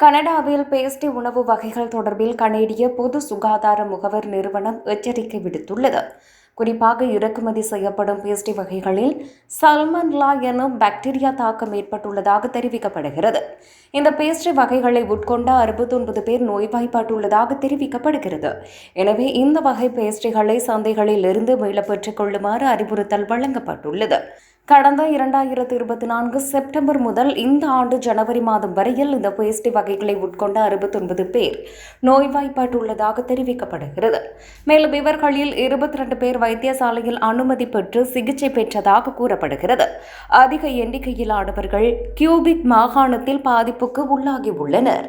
கனடாவில் பேஸ்டி உணவு வகைகள் தொடர்பில் கனேடிய பொது சுகாதார முகவர் நிறுவனம் எச்சரிக்கை விடுத்துள்ளது. குறிப்பாக இறக்குமதி செய்யப்படும் பேஸ்டி வகைகளில் சல்மன்லா எனும் பாக்டீரியா தாக்கம் ஏற்பட்டுள்ளதாக தெரிவிக்கப்படுகிறது. இந்த பேஸ்ட்ரி வகைகளை உட்கொண்ட அறுபத்தொன்பது பேர் நோய்வாய்ப்பட்டுள்ளதாக தெரிவிக்கப்படுகிறது. எனவே இந்த வகை பேஸ்ட்ரிகளை சந்தைகளில் இருந்து மீள பெற்றுக் கொள்ளுமாறு அறிவுறுத்தல் வழங்கப்பட்டுள்ளது. கடந்த இரண்டாயிரத்து இருபத்தி நான்கு செப்டம்பர் முதல் இந்த ஆண்டு ஜனவரி மாதம் வரையில் இந்த பேஸ்டி வகைகளை உட்கொண்ட அறுபத்தொன்பது பேர் நோய்வாய்ப்பட்டுள்ளதாக தெரிவிக்கப்படுகிறது. மேலும் இவர்களில் இருபத்தி ரெண்டு பேர் வைத்தியசாலையில் அனுமதி பெற்று சிகிச்சை பெற்றதாக கூறப்படுகிறது. அதிக எண்ணிக்கையிலானவர்கள் கியூபிக் மாகாணத்தில் பாதிப்புக்கு உள்ளாகியுள்ளனர்.